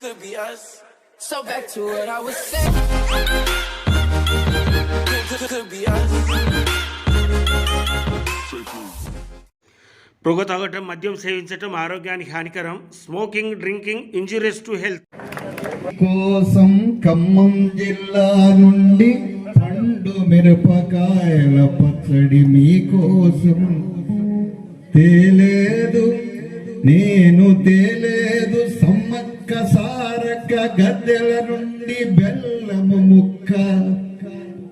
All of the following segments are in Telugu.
could be us. So back to what I was saying. Could, could, could be us. పొగ తాగటం మద్యం సేవించటం ఆరోగ్యానికి హానికరం smoking drinking injurious to health కోసం ఖమ్మం జిల్లా నుండి పండు మిరపకాయల పచ్చడి మీకోసం తేలేదు నేను తేలేదు ముక్క సారక్క గద్దెల నుండి బెల్లము ముక్క.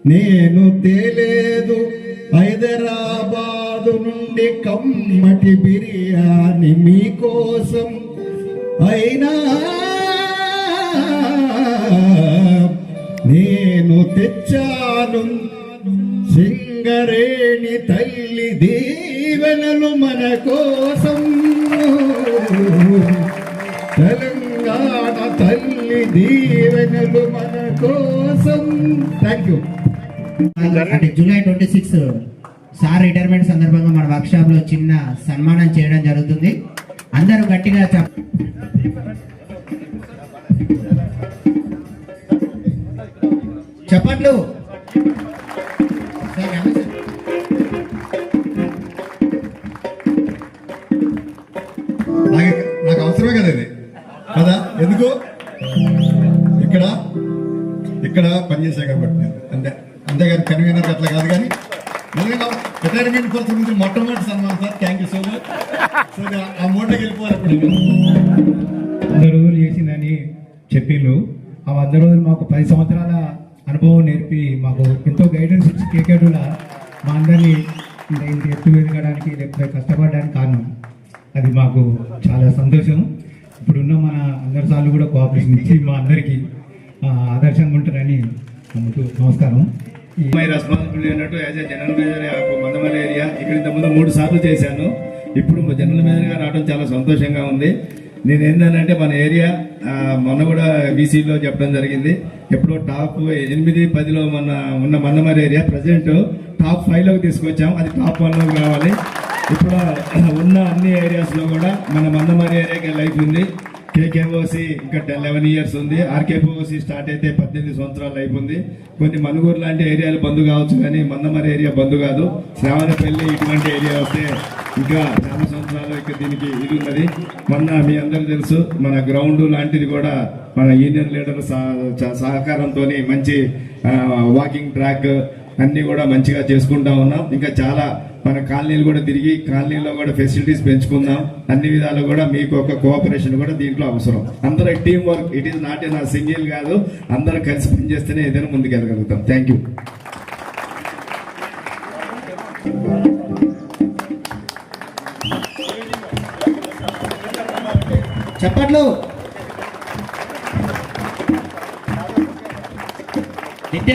నేను తేలేదు హైదరాబాదు నుండి కమ్మటి బిర్యానీ మీకోసం. అయినా నేను తెచ్చాను సింగరేణి తల్లి దీవెనలు మన కోసం. అంటే July twenty six sir retirement సందర్భంగా మన వర్క్ షాప్లో చిన్న సన్మానం చేయడం జరుగుతుంది. అందరూ గట్టిగా చెప్ చెప్పట్లు. ఆ మూటకి వెళ్ళిపోవాలి ఇప్పుడు. వంద రోజులు చేసిందని చెప్పిండ్రు. ఆ వంద రోజులు మాకు పది సంవత్సరాల అనుభవం నేర్పి మాకు ఎంతో గైడెన్స్ ఇచ్చి కేకేటుల మా అందరినీ ఇంత ఎత్తు ఎదగడానికి లేకపోతే కష్టపడడానికి కారణం. అది మాకు చాలా సంతోషం. ఇప్పుడున్న మన అందరి సార్లు కూడా కోఆపరేషన్ ఇచ్చి మా అందరికీ ఆదర్శంగా ఉంటారని నమ్ముతూ నమస్కారం. ఈ మై రెస్పాన్సిబిలిటీ అన్నట్టు as a general manager Mandamarri area ఇక్కడ ఇంతకుముందు మూడు సార్లు చేశాను. ఇప్పుడు జనరల్ మేనేజర్గా రావడం చాలా సంతోషంగా ఉంది. నేను ఏంటంటే మన ఏరియా మొన్న కూడా బీసీలో చెప్పడం జరిగింది. ఎప్పుడో టాప్ ఎనిమిది పదిలో మన ఉన్న మన్నమారి ఏరియా ప్రజెంట్ టాప్ ఫైవ్లోకి తీసుకొచ్చాం. అది టాప్ వన్లోకి రావాలి. ఇప్పుడు ఉన్న అన్ని ఏరియాస్లో కూడా మన మందమరి ఏరియాకి లైఫ్ ఉంది. కేకేఓసి ఇంకా లెవెన్ ఇయర్స్ ఉంది. ఆర్కేపోసి స్టార్ట్ అయితే పద్దెనిమిది సంవత్సరాలు అయిపోయింది కొన్ని మనుగూరు లాంటి ఏరియాలు బంద్ కావచ్చు కానీ మందమరి ఏరియా బంద్ కాదు. శ్రావణపల్లి ఇటువంటి ఏరియా వస్తే ఇంకా చాలా సంవత్సరాలు ఇక్కడ దీనికి ఇది ఉన్నది. మొన్న మీ అందరూ తెలుసు మన గ్రౌండ్ లాంటిది కూడా మన యూనియన్ లీడర్ సహకారంతో మంచి వాకింగ్ ట్రాక్ అన్ని కూడా మంచిగా చేసుకుంటా ఉన్నాం. ఇంకా చాలా మన కాలనీలు కూడా తిరిగి కాలనీలో కూడా ఫెసిలిటీస్ పెంచుకుందాం. అన్ని విధాలు కూడా మీకు ఒక కోఆపరేషన్ కూడా దీంట్లో అవసరం. అందరూ team work it is not నా సింగిల్ కాదు. అందరూ కలిసి పనిచేస్తేనే ఏదైనా ముందుకెళ్ళగలుగుతాం. థ్యాంక్ యూ చెప్పట్లు. నిత్య.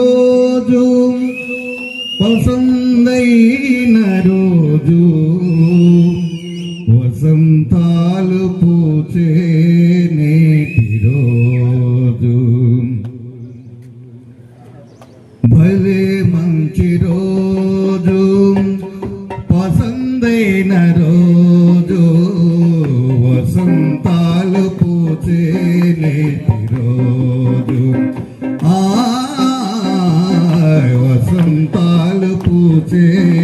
te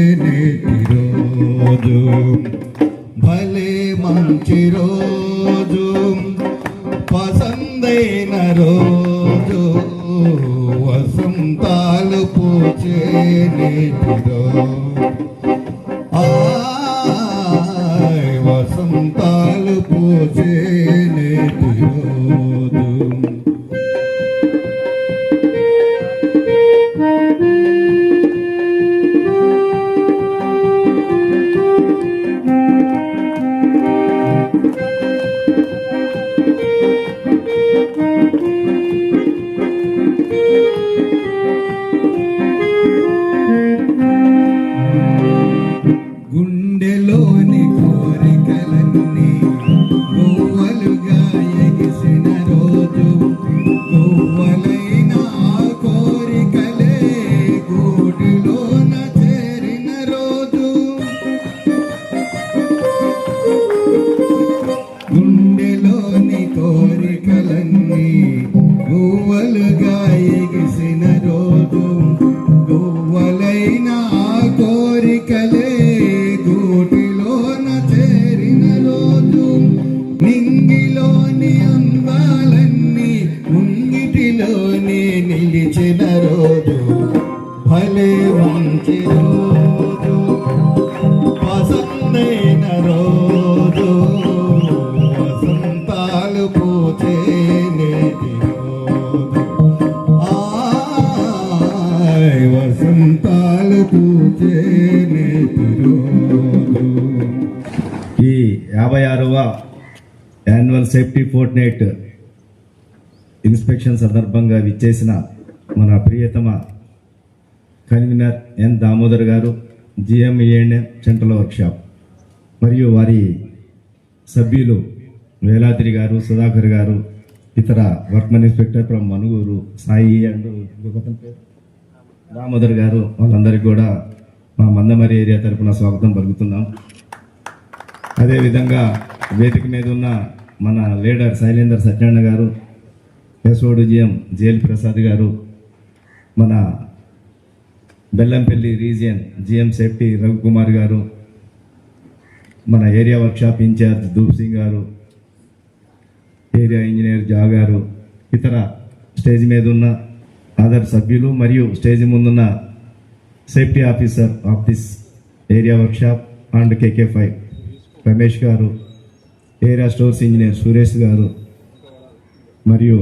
annual safety fortnight inspection సందర్భంగా విచ్చేసిన మన ప్రియతమ కన్వీనర్ ఎన్ దామోదర్ గారు జిఎంఈఎన్ఎం సెంట్రల్ వర్క్షాప్ మరియు వారి సభ్యులు వేలాద్రి గారు సుధాకర్ గారు ఇతర workman inspector from Manuguru Sai and పేరు? దామోదర్ గారు వాళ్ళందరికీ కూడా మా మందమరి ఏరియా తరపున స్వాగతం పలుకుతున్నాం. అదేవిధంగా వేదిక మీద ఉన్న మన లీడర్ శైలేందర్ సత్యనారాయణ గారు ఎస్ఓడు జిఎం జేఎల్ ప్రసాద్ గారు మన Bellampalli region GM safety Ravikumar garu మన area workshop in charge Dhoop Singh garu area engineer జా గారు ఇతర స్టేజ్ మీద ఉన్న అదర్ సభ్యులు మరియు స్టేజ్ ముందున్న safety officer of this area workshop and KK five Ramesh garu area stores engineer Suresh గారు మరియు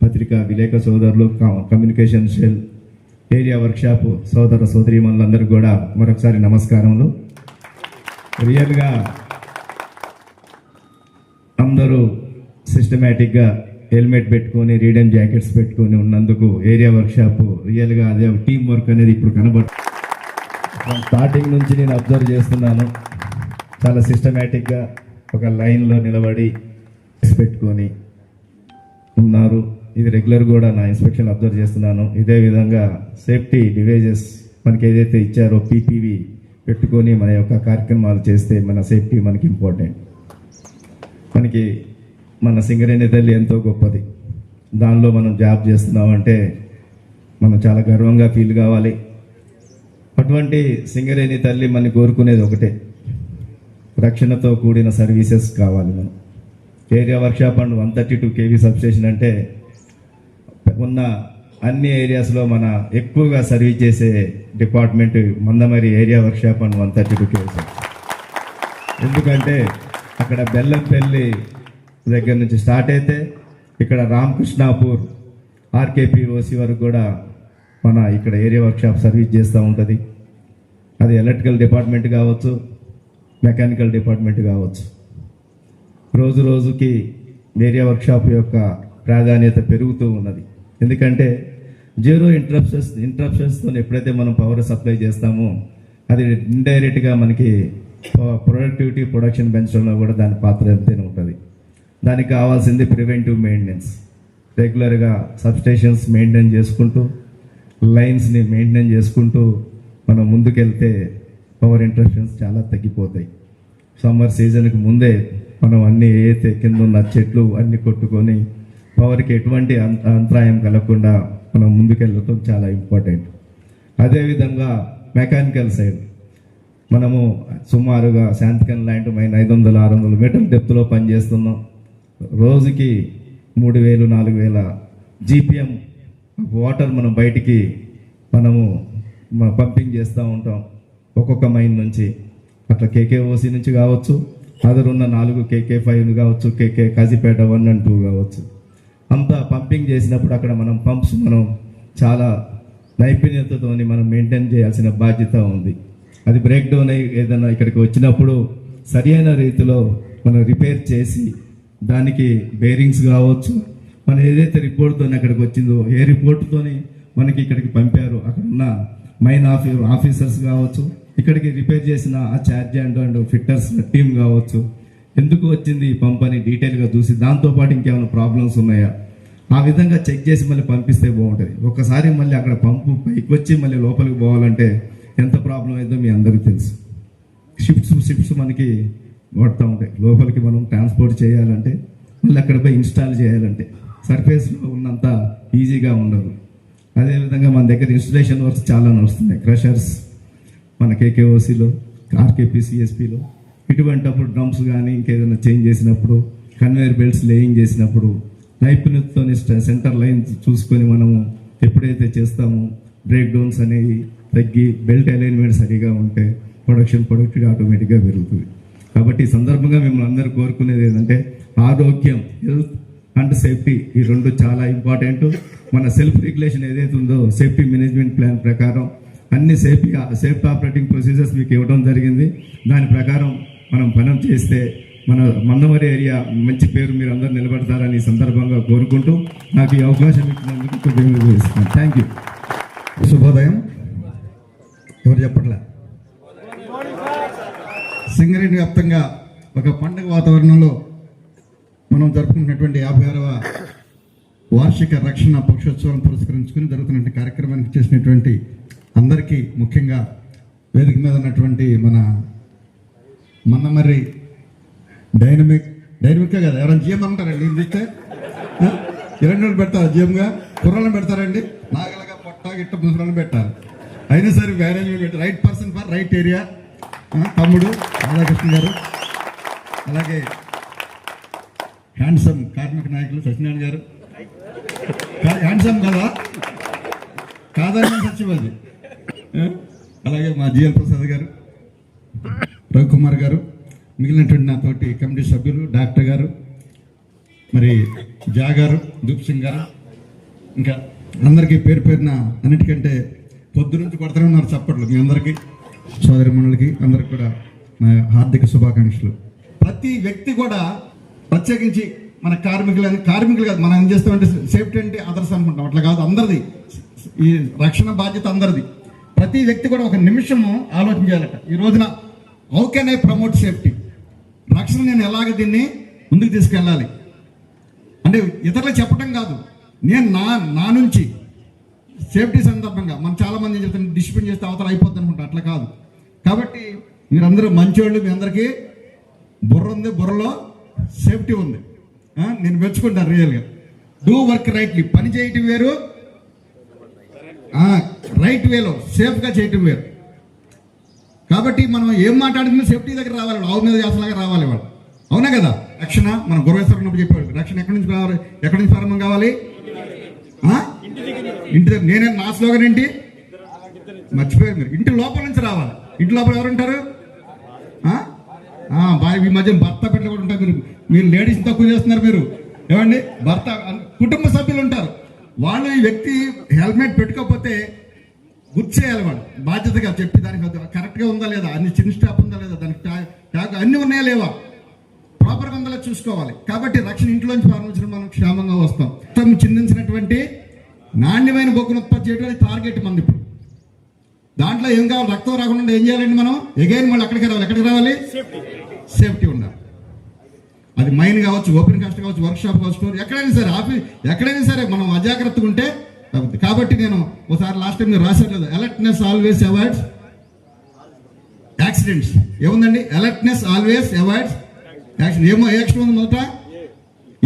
పత్రికా విలేక సోదరులు కమ్యూనికేషన్ సెల్ ఏరియా వర్క్షాప్ సోదర సోదరీమణులందరికీ కూడా మరొకసారి నమస్కారములు. రియల్గా అందరూ సిస్టమేటిక్గా హెల్మెట్ పెట్టుకొని రీడెన్ జాకెట్స్ పెట్టుకొని ఉన్నందుకు ఏరియా వర్క్షాప్ రియల్గా అదే టీం వర్క్ అనేది ఇప్పుడు కనబడు స్టార్టింగ్ నుంచి నేను అబ్జర్వ్ చేస్తున్నాను. చాలా సిస్టమేటిక్గా ఒక లైన్లో నిలబడి పెట్టుకొని ఉన్నారు. ఇది రెగ్యులర్ కూడా నా ఇన్స్పెక్షన్ అబ్జర్వ్ చేస్తున్నాను. ఇదే విధంగా సేఫ్టీ డివైజెస్ మనకి ఏదైతే ఇచ్చారో పీపీవి పెట్టుకొని మన యొక్క కార్యక్రమాలు చేస్తే మన సేఫ్టీ మనకి ఇంపార్టెంట్. మనకి మన సింగరేణి తల్లి ఎంతో గొప్పది. దానిలో మనం జాబ్ చేస్తున్నామంటే మనం చాలా గర్వంగా ఫీల్ కావాలి. అటువంటి సింగరేణి తల్లి మనం కోరుకునేది ఒకటే. రక్షణతో కూడిన సర్వీసెస్ కావాలి మనం. Area workshop and one thirty two KV substation అంటే ఉన్న అన్ని ఏరియాస్లో మన ఎక్కువగా సర్వీస్ చేసే department Mandamarri area workshop and one thirty two KV ఎందుకంటే అక్కడ బెల్లంపల్లి దగ్గర నుంచి స్టార్ట్ అయితే ఇక్కడ రామకృష్ణాపూర్ ఆర్కేపీఓసి వరకు కూడా మన ఇక్కడ ఏరియా వర్క్షాప్ సర్వీస్ చేస్తూ ఉంటుంది. అది ఎలక్ట్రికల్ డిపార్ట్మెంట్ కావచ్చు మెకానికల్ డిపార్ట్మెంట్ కావచ్చు. రోజు రోజుకి ఏరియా వర్క్షాప్ యొక్క ప్రాధాన్యత పెరుగుతూ ఉన్నది. ఎందుకంటే జీరో ఇంటరప్షన్స్ ఇంటరప్షన్స్తో ఎప్పుడైతే మనం పవర్ సప్లై చేస్తామో అది ఇండైరెక్ట్గా మనకి ప్రొడక్టివిటీ ప్రొడక్షన్ పెంచడంలో కూడా దాని పాత్ర ఎంతైనా ఉంటుంది. దానికి కావాల్సింది ప్రివెంటివ్ మెయింటెనెన్స్ రెగ్యులర్గా సబ్స్టేషన్స్ మెయింటైన్ చేసుకుంటూ లైన్స్ని మెయింటైన్ చేసుకుంటూ మనం ముందుకెళ్తే పవర్ ఇంటరప్షన్స్ చాలా తగ్గిపోతాయి. సమ్మర్ సీజన్కి ముందే మనం అన్నీ ఏతే కింద ఉన్న చెట్లు అన్నీ కొట్టుకొని పవర్కి ఎటువంటి అంతరాయం కలగకుండా మనం ముందుకెళ్ళటం చాలా ఇంపార్టెంట్. అదేవిధంగా మెకానికల్ సైడ్. మనము సుమారుగా శాంతికన్ లాంటి మైన ఐదు వందల ఆరు వందల మీటర్ల డెప్త్లో పనిచేస్తున్నాం. రోజుకి మూడు వేలు నాలుగు వేల జీపీఎం వాటర్ మనం బయటికి మనము పంపింగ్ చేస్తూ ఉంటాం. ఒక్కొక్క మైన్ నుంచి. అట్లా కేకేఓసి నుంచి కావచ్చు అదర్ ఉన్న నాలుగు కేకే ఫైవ్ కావచ్చు KK Kazipet one and two కావచ్చు. అంతా పంపింగ్ చేసినప్పుడు అక్కడ మనం పంప్స్ మనం చాలా నైపుణ్యతతో మనం మెయింటైన్ చేయాల్సిన బాధ్యత ఉంది. అది బ్రేక్ డౌన్ అయ్యి ఏదైనా ఇక్కడికి వచ్చినప్పుడు సరియైన రీతిలో మనం రిపేర్ చేసి దానికి బేరింగ్స్ కావచ్చు మనం ఏదైతే రిపోర్ట్తో అక్కడికి వచ్చిందో ఏ రిపోర్ట్తోని మనకి ఇక్కడికి పంపారు అక్కడ ఉన్న మైన్ ఆఫీ ఆఫీసర్స్ కావచ్చు ఇక్కడికి రిపేర్ చేసిన ఆ charge and and fitters team కావచ్చు. ఎందుకు వచ్చింది ఈ పంప్ అని డీటెయిల్గా చూసి దాంతోపాటు ఇంకేమైనా ప్రాబ్లమ్స్ ఉన్నాయా? ఆ విధంగా చెక్ చేసి మళ్ళీ పంపిస్తే బాగుంటుంది. ఒకసారి మళ్ళీ అక్కడ పంపు పైకి వచ్చి మళ్ళీ లోపలికి పోవాలంటే ఎంత ప్రాబ్లం అయిందో మీ అందరికీ తెలుసు. షిఫ్ట్స్ షిఫ్ట్స్ మనకి పడుతూ ఉంటాయి. లోపలికి మనం ట్రాన్స్పోర్ట్ చేయాలంటే మళ్ళీ అక్కడ పోయి ఇన్స్టాల్ చేయాలంటే. సర్ఫేస్లో ఉన్నంత ఈజీగా ఉండదు. అదేవిధంగా మన దగ్గర ఇన్స్టలేషన్ వర్క్స్ చాలా నడుస్తున్నాయి. క్రషర్స్ మన కేకేఓసిలో ఆర్కేపీసీఎస్పీలో ఇటువంటప్పుడు డ్రమ్స్ కానీ ఇంకేదైనా చేంజ్ చేసినప్పుడు కన్వేయర్ బెల్ట్స్ లేయింగ్ చేసినప్పుడు నైపుణ్యతతో సెంటర్ లైన్ చూసుకొని మనము ఎప్పుడైతే చేస్తామో బ్రేక్ డౌన్స్ అనేవి తగ్గి బెల్ట్ అలైన్మెంట్ సరిగా ఉంటే ప్రొడక్షన్ ప్రొడక్టివిటీ ఆటోమేటిక్గా పెరుగుతుంది. కాబట్టి ఈ సందర్భంగా మిమ్మల్ని అందరూ కోరుకునేది ఏంటంటే ఆరోగ్యం హెల్త్ అండ్ సేఫ్టీ ఈ రెండు చాలా ఇంపార్టెంట్. మన సెల్ఫ్ రెగ్యులేషన్ ఏదైతే ఉందో సేఫ్టీ మేనేజ్మెంట్ ప్లాన్ ప్రకారం అన్ని సేఫ్టీ సేఫ్ ఆపరేటింగ్ ప్రొసీజర్స్ మీకు ఇవ్వడం జరిగింది. దాని ప్రకారం మనం పనం చేస్తే మన మందమరి ఏరియా మంచి పేరు మీరు అందరూ నిలబడతారని సందర్భంగా కోరుకుంటూ నాకు ఈ అవకాశం ఇచ్చినందుకు కృతజ్ఞతలు థ్యాంక్ యూ శుభోదయం. ఎవరు చెప్పట్లే? సింగరేణి వ్యాప్తంగా ఒక పండుగ వాతావరణంలో మనం జరుపుకున్నటువంటి యాభై ఆరవ వార్షిక రక్షణ పక్షోత్సవాలను పురస్కరించుకుని జరుగుతున్న కార్యక్రమానికి చేసినటువంటి అందరికీ ముఖ్యంగా వేదిక మీద ఉన్నటువంటి మన మన్నమర్రి డైనమిక్ డైనమిక్గా కదా ఎవరైనా జిఎం అంటారండి ఇది ఇస్తే ఇరవై పెడతారు జిఎంగా? కుర్రాలను పెడతారండి? నాగలగా పొట్ట గిట్ట ముసరాలను పెట్టారు. అయినా సరే మేనేజ్మెంట్ పెట్టారు. Right person for right area. తమ్ముడు రాధాకృష్ణ గారు. అలాగే హ్యాండ్సమ్ కార్మిక నాయకులు సత్యనారాయణ గారు. హ్యాండ్సమ్ కదా? కాదని సత్యవాది అలాగే మా జిఎల్ ప్రసాద్ గారు రవికుమార్ గారు మిగిలినటువంటి నాతోటి కమిటీ సభ్యులు డాక్టర్ గారు మరి జా గారు దూప్ సింగ్ గారు ఇంకా అందరికీ పేరు పేరున అన్నిటికంటే పొద్దు నుంచి కొడతానే ఉన్నారు చప్పట్లు మీ అందరికీ సోదరి మండలికి అందరికి కూడా నా హార్దిక శుభాకాంక్షలు. ప్రతి వ్యక్తి కూడా ప్రత్యేకించి మన కార్మికులు కార్మికులు కాదు మనం ఏం చేస్తామంటే సేఫ్టీ అంటే అదర్స్ అనుకుంటాం. అట్లా కాదు అందరిది. ఈ రక్షణ బాధ్యత అందరిది. ప్రతి వ్యక్తి కూడా ఒక నిమిషము ఆలోచన చేయాలట. ఈ రోజున how can I promote safety రక్షణ నేను ఎలాగ దీన్ని ముందుకు తీసుకెళ్ళాలి? అంటే ఇతరులకు చెప్పడం కాదు. నేను నా నా నుంచి సేఫ్టీ సందర్భంగా మనం చాలామంది చెప్తాను డిసిప్లిన్ చేస్తే అవతల అయిపోద్ది అనుకుంటా. అట్లా కాదు. కాబట్టి మీరందరూ మంచివాళ్ళు మీ అందరికీ బుర్ర ఉంది బుర్రలో సేఫ్టీ ఉంది. నేను మెచ్చుకుంటాను రియల్గా డూ వర్క్ రైట్లీ పని చేయటం వేరు. రైట్ వేలో సేఫ్గా చేయటం వేరు. కాబట్టి మనం ఏం మాట్లాడుతున్నా సేఫ్టీ దగ్గర రావాలి ఆవు మీద చేసలాగా రావాలి వాడు. అవునా కదా? రక్షణ మన గురవేశ్వరం చెప్పాడు రక్షణ ఎక్కడి నుంచి రావాలి? ఎక్కడి నుంచి ప్రారంభం కావాలి? ఇంటి దగ్గర. నేనే నా స్లోగన్ ఏంటి? మర్చిపోయారు మీరు. ఇంటి లోపల నుంచి రావాలి. ఇంటి లోపల ఎవరుంటారు భార్య ఈ మధ్య భర్త బిడ్డలు కూడా ఉంటారు. మీరు మీరు లేడీస్ తక్కువ చేస్తున్నారు మీరు. ఏమండి? భర్త కుటుంబ సభ్యులు ఉంటారు. వాళ్ళు ఈ వ్యక్తి హెల్మెట్ పెట్టుకోకపోతే గుర్తు చేయాలి వాళ్ళు. బాధ్యతగా చెప్పి దానికి కరెక్ట్గా ఉందా లేదా? అన్ని చిన్న స్టాప్ ఉందా లేదా? దానికి ట్యా- ట్యాగ్ అన్నీ ఉన్నాయా లేవా? ప్రాపర్గా ఉందా చూసుకోవాలి. కాబట్టి రక్షణ ఇంట్లోంచి ప్రారంభించడం మనం క్షేమంగా వస్తాం. మొత్తం చిందించినటువంటి నాణ్యమైన బొగ్గును ఉత్పత్తి చేయడానికి టార్గెట్ మంది దాంట్లో ఏం కావాలి? రక్తం రాకుండా ఏం చేయాలండి మనం? ఎగైన్ మళ్ళీ ఎక్కడికి రావాలి. ఎక్కడికి రావాలి? సేఫ్టీ ఉండాలి. అది మైన్ కావచ్చు ఓపెన్ కాస్ట్ కావచ్చు వర్క్ షాప్ కావచ్చు స్టోర్ ఎక్కడైనా సరే ఆఫీస్ ఎక్కడైనా సరే మనం అజాగ్రత్తగా ఉంటే కాబట్టి నేను ఒకసారి లాస్ట్ టైం మీరు రాశారు కదా అలర్ట్నెస్ ఆల్వేస్ అవాయిడ్స్ యాక్సిడెంట్స్ ఏముందండి? అలర్ట్నెస్ ఆల్వేస్ అవాయిడ్స్ యాక్సిడెంట్ ఏమో యాక్షన్ ఉంది మొదట?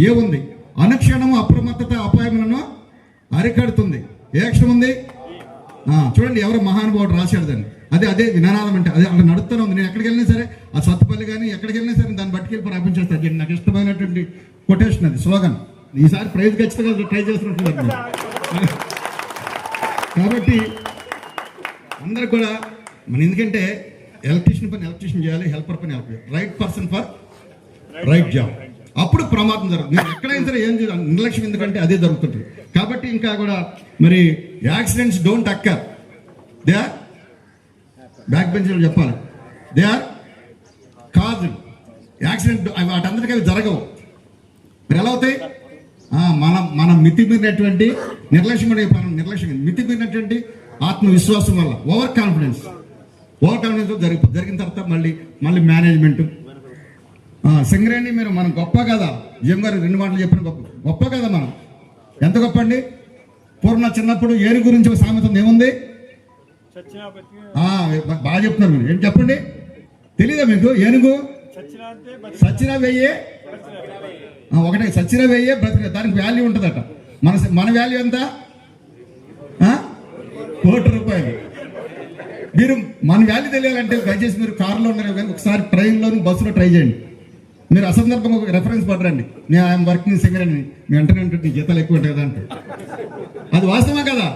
ఏముంది? అనుక్షణము అప్రమత్తత అపాయములను అరికడుతుంది. ఏ యాక్షన్ ఉంది? చూడండి ఎవరో మహానుభావుడు రాశాడు దాన్ని. అదే అదే వినాదం అంటే అదే అక్కడ నడుస్తూనే ఉంది. నేను ఎక్కడికి వెళ్ళినా సరే ఆ సత్తుపల్లి కానీ ఎక్కడికి వెళ్ళినా సరే దాన్ని పట్టుకెళ్ళి ప్రారంభించేస్తాను అది నాకు ఇష్టమైనటువంటి కొటేషన్ అది స్లోగన్. ఈసారి ప్రైజ్ ఖచ్చితంగా ట్రై చేస్తున్నట్టు కాబట్టి అందరు కూడా మన ఎందుకంటే ఎలక్ట్రీషియన్ పని ఎలక్ట్రీషియన్ చేయాలి హెల్పర్ పని హెల్ప్ చేయాలి. Right person for right job. అప్పుడు ప్రమాదం జరుగుతుంది. నేను ఎక్కడైనా సరే ఏం చేయాలి నిర్లక్ష్యం ఎందుకంటే అదే జరుగుతుంటుంది. కాబట్టి ఇంకా కూడా మరి accidents don't occur. They are? Back bench చెప్పాలి. They are? కాజ్ యాక్సిడెంట్ వాటందరికీ అవి జరగవు. మరి ఎలా అవుతాయి? ఆ, మన మన మితిమీరినటువంటి నిర్లక్ష్యం కూడా నిర్లక్ష్యం మితిమీరినటువంటి ఆత్మవిశ్వాసం వల్ల ఓవర్ కాన్ఫిడెన్స్ ఓవర్ కాన్ఫిడెన్స్ జరిగి జరిగిన తర్వాత మళ్ళీ మళ్ళీ మేనేజ్మెంట్. సింగరేణి మీరు మనం గొప్ప కదా. జిఎం గారు రెండు మాటలు చెప్పిన గొప్ప గొప్ప కదా మనం. ఎంత గొప్ప అండి పూర్ణ చిన్నప్పుడు ఏరు గురించి ఒక సామెత ఉంది, ఏముంది? బాగా చెప్తున్నారు మీరు. ఏంటి చెప్పండి? తెలీదా మీకు? ఏనుగు? సచ్చినా వెయ్యే? ఒకటే సచ్చినా వెయ్యే బ్రతిక దానికి వాల్యూ ఉంటుందట. మన మన వాల్యూ ఎంత? కోటి రూపాయలు. మీరు మన వాల్యూ తెలియాలంటే దయచేసి మీరు కారులో ఉన్నారు కానీ ఒకసారి ట్రైన్లోను బస్సులో ట్రై చేయండి. మీరు అసందర్భంగా ఒక రెఫరెన్స్ పడరండి నేను ఐఎమ్ వర్కింగ్ సింగర్ అని. మీ వెంటనే నీ జీతాలు ఎక్కువ ఉంటాయి కదా అంటాడు. అది వాస్తవం కదా?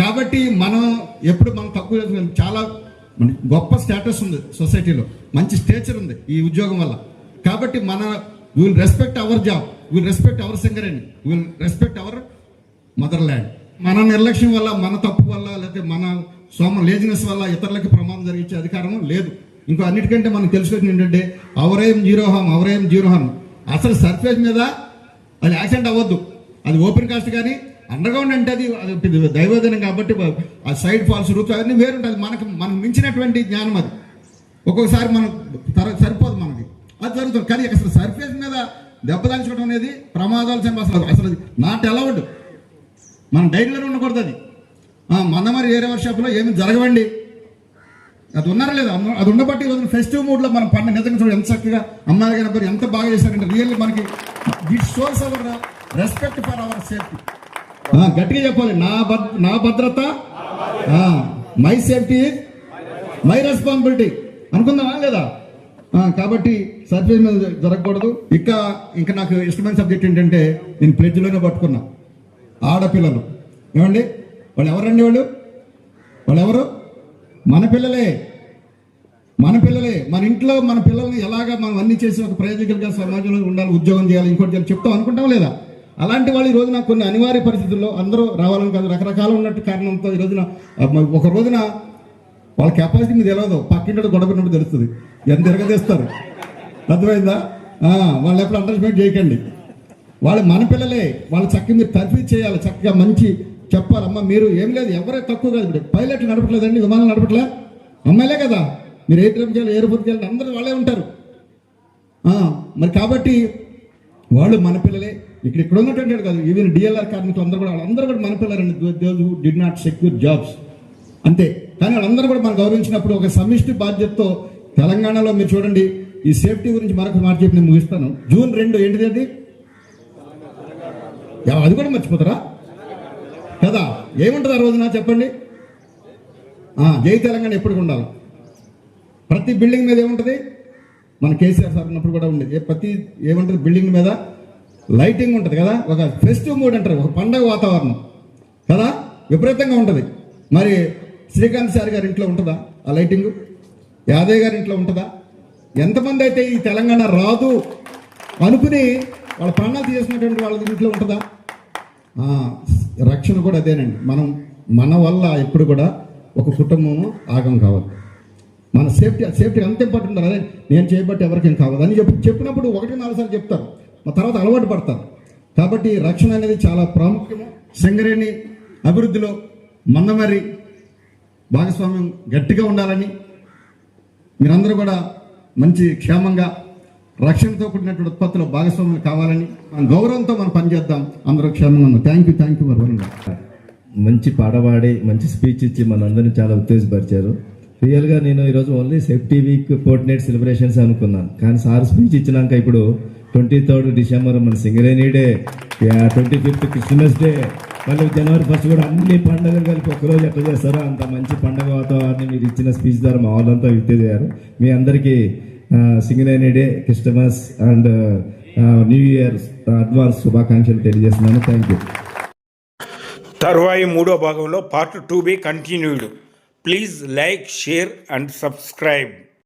కాబట్టి మనం ఎప్పుడు మనం తక్కువ చేసుకున్నాం. చాలా గొప్ప స్టేటస్ ఉంది సొసైటీలో మంచి స్టేచర్ ఉంది ఈ ఉద్యోగం వల్ల. కాబట్టి మన will respect our job will respect our singer అండి will respect our motherland మన నిర్లక్ష్యం వల్ల మన తప్పు వల్ల లేకపోతే మన సోమ లేజినెస్ వల్ల ఇతరులకి ప్రమాదం జరిగించే అధికారం లేదు. ఇంకో అన్నిటికంటే మనం తెలుసుకొచ్చింది ఏంటంటే అవరేం జీరో హామ్ అవరేం జీరో హామ్ అసలు సర్ఫేస్ మీద అది యాక్సిడెంట్ అవ్వద్దు. అది ఓపెన్ కాస్ట్ కానీ అండర్గ్రౌండ్ అంటే అది అది కాబట్టి ఆ సైడ్ ఫాల్స్ రూప్స్ అవన్నీ వేరుంటుంది మనకు మనం మించినటువంటి జ్ఞానం అది. ఒక్కొక్కసారి మనం తర- సరిపోదు మనకి. అది జరుగుతుంది. కానీ అసలు సర్ఫేస్ మీద దెబ్బదాల్చుకోవడం అనేది ప్రమాదాలు చంప అసలు అసలు నాట్ అలౌడ్ మన డైరీలో ఉండకూడదు అది. ఆ, మన మరి వేరే వర్షాప్లో ఏమి జరగవండి. అది ఉన్నారా లేదా అది ఉండబట్టి ఈరోజు ఫెస్టివ్ మూడ్లో మనం పండుగ నిజంగా చూడండి ఎంత చక్కగా అమ్మాయి గారి అబ్బాయి ఎంత బాగా చేశారంటే రియల్లీ మనకి it shows our respect for our safety గట్టిగా చెప్పాలి. నా భద్ర నా భద్రత మై సేఫ్టీ మై రెస్పాన్సిబిలిటీ అనుకుందామా లేదా? కాబట్టి సర్ఫేస్ మీద జరగకూడదు. ఇంకా ఇంకా నాకు ఇష్టమైన సబ్జెక్ట్ ఏంటంటే నేను ప్లెడ్జ్లోనే పట్టుకున్నా. ఆడపిల్లలు. ఏమండి? వాళ్ళు ఎవరండి వాళ్ళు? వాళ్ళు ఎవరు? మన పిల్లలే. మన పిల్లలే. మన ఇంట్లో మన పిల్లల్ని ఎలాగా మనం అన్ని చేసి ఒక ప్రయోజకులుగా సమాజంలో ఉండాలి ఉద్యోగం చేయాలి ఇంకోటి చేయాలి చెప్తాం అనుకుంటాం లేదా? అలాంటి వాళ్ళు ఈ రోజున కొన్ని అనివార్య పరిస్థితుల్లో అందరూ రావాలని కాదు. రకరకాల ఉన్నట్టు కారణంతో ఈ రోజున ఒక రోజున వాళ్ళ కెపాసిటీ మీద తెలియదు పక్కింటి గొడవనప్పుడు తెలుస్తుంది. ఎంత తిరగదేస్తారు? అర్థమైందా? వాళ్ళు ఎప్పుడు అండర్స్టాండ్ చేయకండి. వాళ్ళు మన పిల్లలే. వాళ్ళు చక్కగా మీరు తర్ఫీ చేయాలి. చక్కగా మంచి చెప్పాలమ్మా మీరు ఏం లేదు ఎవరే తక్కువ కాదు ఇప్పుడు. పైలట్ నడపట్లేదండి విమానం నడపట్లే. అమ్మాయిలే కదా. మీరు ఏ ట్రిప్ చేయాలి ఎయిర్పోర్ట్కి వెళ్ళి అందరూ వాళ్ళే ఉంటారు. మరి కాబట్టి వాళ్ళు మన పిల్లలే. ఇక్కడ ఇక్కడ ఉన్నటువంటి కాదు ఈవెన్ డిఎల్ఆర్ కార్మికులు అందరూ కూడా వాళ్ళందరూ కూడా మన పిల్లలండి. Those did not secure jobs అంతే. కానీ వాళ్ళందరూ కూడా మనం గౌరవించినప్పుడు ఒక సమిష్టి బాధ్యతతో తెలంగాణలో మీరు చూడండి ఈ సేఫ్టీ గురించి మరొక మాట చెప్పి నేను ముగిస్తాను. జూన్ రెండు ఏంటిది అది? యా, అది కూడా మర్చిపోతారా? కదా? ఏముంటుంది ఆ రోజున? చెప్పండి. జై తెలంగాణ ఎప్పటికి ఉండాలి? ప్రతి బిల్డింగ్ మీద ఏముంటుంది? మన కేసీఆర్ సార్ ఉన్నప్పుడు కూడా ఉండేది. ప్రతి ఏముంటుంది బిల్డింగ్ మీద? లైటింగ్ ఉంటుంది కదా? ఒక ఫెస్టివ్ మూడ్ అంటారు. ఒక పండగ వాతావరణం. కదా? విపరీతంగా ఉంటుంది. మరి శ్రీకాంత్ సార్ గారి ఇంట్లో ఉంటుందా ఆ లైటింగ్? యాదయ్య గారి ఇంట్లో ఉంటుందా? ఎంతమంది అయితే ఈ తెలంగాణ రాదు అనుకుని వాళ్ళ ప్రాణాలు తీసేసినటువంటి వాళ్ళ ఇంట్లో ఉంటుందా? రక్షణ కూడా అదేనండి. మనం మన వల్ల ఎప్పుడు కూడా ఒక కుటుంబము ఆగం కావాలి. మన సేఫ్టీ సేఫ్టీ అంత ఇంపార్టెంట్ అదే నేను చేయబట్టి ఎవరికేం కావద్దు అని చెప్పి చెప్పినప్పుడు ఒకటి నాలుగు సార్లు చెప్తారు. మా తర్వాత అలవాటు పడతారు. కాబట్టి రక్షణ అనేది చాలా ప్రాముఖ్యము. సింగరేణి అభివృద్ధిలో మందమరి భాగస్వామ్యం గట్టిగా ఉండాలని మీరందరూ కూడా మంచి క్షేమంగా రక్షణతో కూడినటువంటి ఉత్పత్తులు భాగస్వామ్యం కావాలని మన గౌరవంతో మనం పనిచేద్దాం. అందరూ క్షేమంగా ఉన్నాం థ్యాంక్ యూ థ్యాంక్ యూ మంచి పాడవాడి మంచి స్పీచ్ ఇచ్చి మనందరినీ చాలా ఉత్తేజపరిచారు. రియల్గా నేను ఈరోజు only safety week fortnight celebrations అనుకున్నాను. కానీ సార్ స్పీచ్ ఇచ్చినాక ఇప్పుడు ట్వంటీ థర్డ్ డిసెంబర్ మన Singareni day twenty fifth Christmas day మళ్ళీ జనవరి ఫస్ట్ కూడా అన్ని పండుగలు కలిపి ఒకరోజు ఎట్లా చేస్తారో అంత మంచి పండుగ వాతావరణం మీరు ఇచ్చిన స్పీచ్ ద్వారా మా వాళ్ళంతా విత్తేజారు మీ అందరికీ Singareni day Christmas and new year advance శుభాకాంక్షలు తెలియజేస్తున్నాను. థ్యాంక్ యూ తర్వాయి మూడో భాగంలో part two be continued please like share and subscribe